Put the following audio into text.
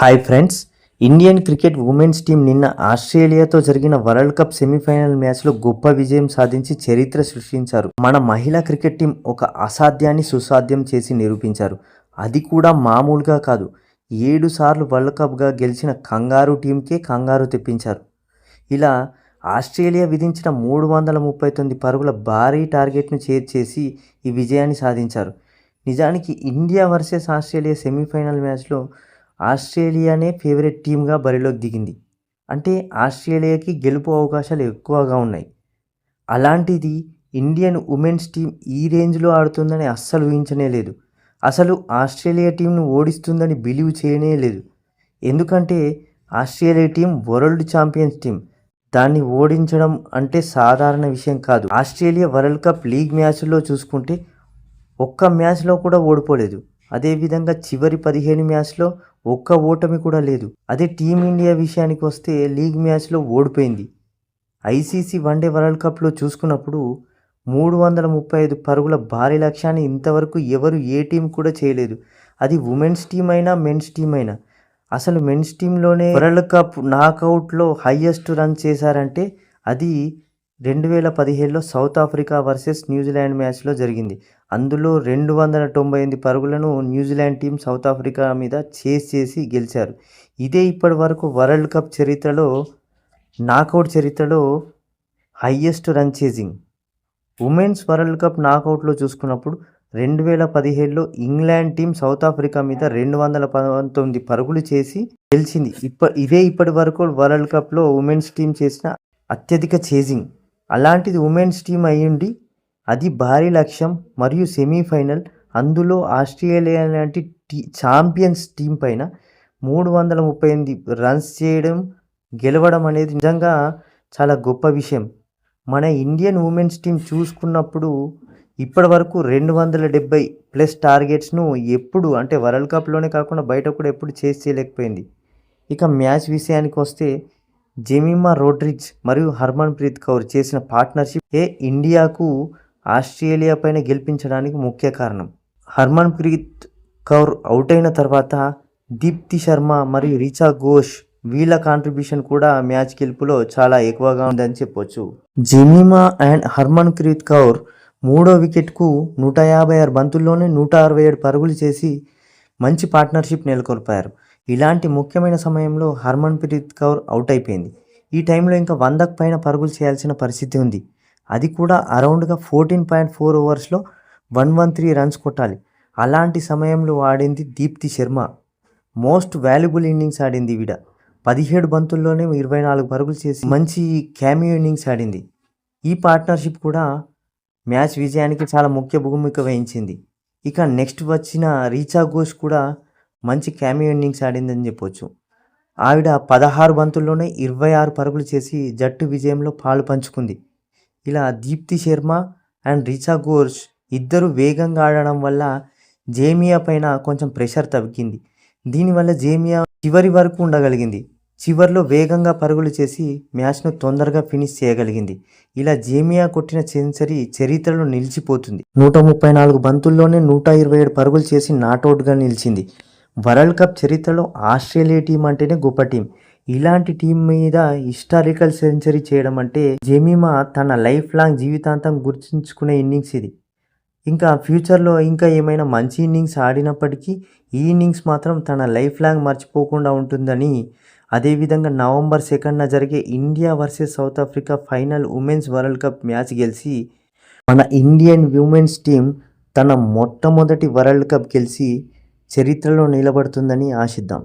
Hi friends Indian cricket women's team నిన్న ఆస్ట్రేలియాతో జరిగిన వరల్డ్ కప్ సెమీఫైనల్ మ్యాచ్లో గొప్ప విజయం సాధించి చరిత్ర సృష్టించారు. మన మహిళా క్రికెట్ టీం ఒక అసాధ్యాన్ని సుసాధ్యం చేసి నిరూపించారు. అది కూడా మామూలుగా కాదు. ఏడు సార్లు వరల్డ్ కప్గా గెలిచిన కంగారు టీంకే కంగారు తెప్పించారు. ఇలా ఆస్ట్రేలియా విధించిన మూడు వందల ముప్పై తొమ్మిది పరుగుల భారీ టార్గెట్ను చేర్చేసి ఈ విజయాన్ని సాధించారు. నిజానికి ఇండియా వర్సెస్ ఆస్ట్రేలియా సెమీఫైనల్ మ్యాచ్లో ఆస్ట్రేలియానే ఫేవరెట్ టీమ్గా బరిలోకి దిగింది. అంటే ఆస్ట్రేలియాకి గెలుపు అవకాశాలు ఎక్కువగా ఉన్నాయి. అలాంటిది ఇండియన్ ఉమెన్స్ టీం ఈ రేంజ్లో ఆడుతుందని అస్సలు ఊహించనే లేదు. అసలు ఆస్ట్రేలియా టీంను ఓడిస్తుందని బిలీవ్ చేయనే లేదు. ఎందుకంటే Australia team world champions team. దాన్ని ఓడించడం అంటే సాధారణ విషయం కాదు. ఆస్ట్రేలియా వరల్డ్ కప్ లీగ్ మ్యాచ్లో చూసుకుంటే ఒక్క మ్యాచ్లో కూడా ఓడిపోలేదు. అదేవిధంగా చివరి పదిహేను మ్యాచ్లో ఒక్క ఓటమి కూడా లేదు. అదే టీమిండియా విషయానికి వస్తే లీగ్ మ్యాచ్లో ఓడిపోయింది. ఐసీసీ వన్డే వరల్డ్ కప్లో చూసుకున్నప్పుడు మూడు వందల ముప్పై ఐదు పరుగుల భారీ లక్ష్యాన్ని ఇంతవరకు ఎవరు ఏ టీం కూడా చేయలేదు. అది ఉమెన్స్ టీం అయినా మెన్స్ టీం అయినా అసలు మెన్స్ టీంలోనే వరల్డ్ కప్ నాకౌట్లో హయ్యెస్ట్ రన్ చేశారంటే అది రెండు వేల పదిహేడులో సౌత్ ఆఫ్రికా వర్సెస్ న్యూజిలాండ్ మ్యాచ్లో జరిగింది. అందులో రెండు వందల తొంభై ఎనిమిది పరుగులను New Zealand team South Africa మీద చేస్ చేసి గెలిచారు. ఇదే ఇప్పటి వరకు వరల్డ్ కప్ చరిత్రలో నాకౌట్ చరిత్రలో highest run chasing women's world cup నాకౌట్లో చూసుకున్నప్పుడు రెండు వేల పదిహేడులో ఇంగ్లాండ్ టీం సౌత్ ఆఫ్రికా మీద రెండు వందల పంతొమ్మిది పరుగులు చేసి గెలిచింది. ఇప్ప ఇదే ఇప్పటి వరకు వరల్డ్ కప్లో ఉమెన్స్ టీం చేసిన అత్యధిక చేజింగ్. అలాంటిది ఉమెన్స్ టీం అయ్యుండి అది భారీ లక్ష్యం మరియు సెమీఫైనల్. అందులో ఆస్ట్రేలియా లాంటి టీ ఛాంపియన్స్ టీం పైన మూడు వందల ముప్పై ఎనిమిది రన్స్ చేయడం గెలవడం అనేది నిజంగా చాలా గొప్ప విషయం. మన ఇండియన్ ఉమెన్స్ టీం చూసుకున్నప్పుడు ఇప్పటి వరకు రెండు వందల డెబ్బై ప్లస్ టార్గెట్స్ను ఎప్పుడు అంటే వరల్డ్ కప్లోనే కాకుండా బయట కూడా ఎప్పుడు చేసి చేయలేకపోయింది. ఇక మ్యాచ్ విషయానికి వస్తే జెమిమా రోడ్రిగ్స్ మరియు హర్మన్ ప్రీత్ కౌర్ చేసిన పార్ట్నర్షిప్ ఏ ఇండియాకు ఆస్ట్రేలియా పైన గెలిపించడానికి ముఖ్య కారణం. హర్మన్ ప్రీత్ కౌర్ అవుట్ అయిన తర్వాత దీప్తి శర్మ మరియు రిచా ఘోష్ వీళ్ళ కాంట్రిబ్యూషన్ కూడా మ్యాచ్ గెలుపులో చాలా ఎక్కువగా ఉందని చెప్పొచ్చు. Jemimah and Harmanpreet Kaur మూడో వికెట్కు నూట యాభై ఆరు బంతుల్లోనే నూట అరవై ఏడు పరుగులు చేసి మంచి పార్ట్నర్షిప్ నెలకొల్పారు. ఇలాంటి ముఖ్యమైన సమయంలో హర్మన్ ప్రీత్ కౌర్ అవుట్ అయిపోయింది. ఈ టైంలో ఇంకా వందకు పైన పరుగులు చేయాల్సిన పరిస్థితి ఉంది. అది కూడా అరౌండ్గా ఫోర్టీన్ పాయింట్ ఫోర్ ఓవర్స్లో వన్ వన్ త్రీ రన్స్ కొట్టాలి. అలాంటి సమయంలో ఆడింది Deepti Sharma. Most valuable innings ఆడింది ఈవిడ. పదిహేడు బంతుల్లోనే ఇరవై నాలుగు పరుగులు చేసి మంచి క్యామియో ఇన్నింగ్స్ ఆడింది. ఈ పార్ట్నర్షిప్ కూడా మ్యాచ్ విజయానికి చాలా ముఖ్య భూమిక వహించింది. ఇక నెక్స్ట్ వచ్చిన రీచా ఘోష్ కూడా మంచి క్యామియో ఇన్నింగ్స్ ఆడిందని చెప్పొచ్చు. ఆవిడ పదహారు బంతుల్లోనే ఇరవై ఆరు పరుగులు చేసి జట్టు విజయంలో పాలు పంచుకుంది. ఇలా దీప్తి శర్మ అండ్ రిచా ఘోష్ ఇద్దరు వేగంగా ఆడడం వల్ల జేమియా పైన కొంచెం ప్రెషర్ తగ్గింది దీనివల్ల జేమియా చివరి వరకు ఉండగలిగింది. చివరిలో వేగంగా పరుగులు చేసి మ్యాచ్ను తొందరగా ఫినిష్ చేయగలిగింది. ఇలా జేమియా కొట్టిన సెంచరీ చరిత్రలో నిలిచిపోతుంది. నూట ముప్పై నాలుగు బంతుల్లోనే నూట ఇరవై ఏడు పరుగులు చేసి నాట్అవుట్గా నిలిచింది. వరల్డ్ కప్ చరిత్రలో ఆస్ట్రేలియా టీం అంటేనే గొప్ప టీం. ఇలాంటి టీం మీద హిస్టారికల్ సెంచరీ చేయడం అంటే జెమిమా తన లైఫ్ లాంగ్ జీవితాంతం గుర్తుంచుకునే ఇన్నింగ్స్ ఇది. ఇంకా ఫ్యూచర్లో ఇంకా ఏమైనా మంచి ఇన్నింగ్స్ ఆడినప్పటికీ ఈ ఇన్నింగ్స్ మాత్రం తన లైఫ్ లాంగ్ మర్చిపోకుండా ఉంటుందని అదేవిధంగా నవంబర్ సెకండ్న జరిగే India versus South Africa final women's world cup match గెలిచి మన ఇండియన్ ఉమెన్స్ టీం తన మొట్టమొదటి వరల్డ్ కప్ గెలిచి చరిత్రలో నిలబడుతుందని ఆశిద్దాం.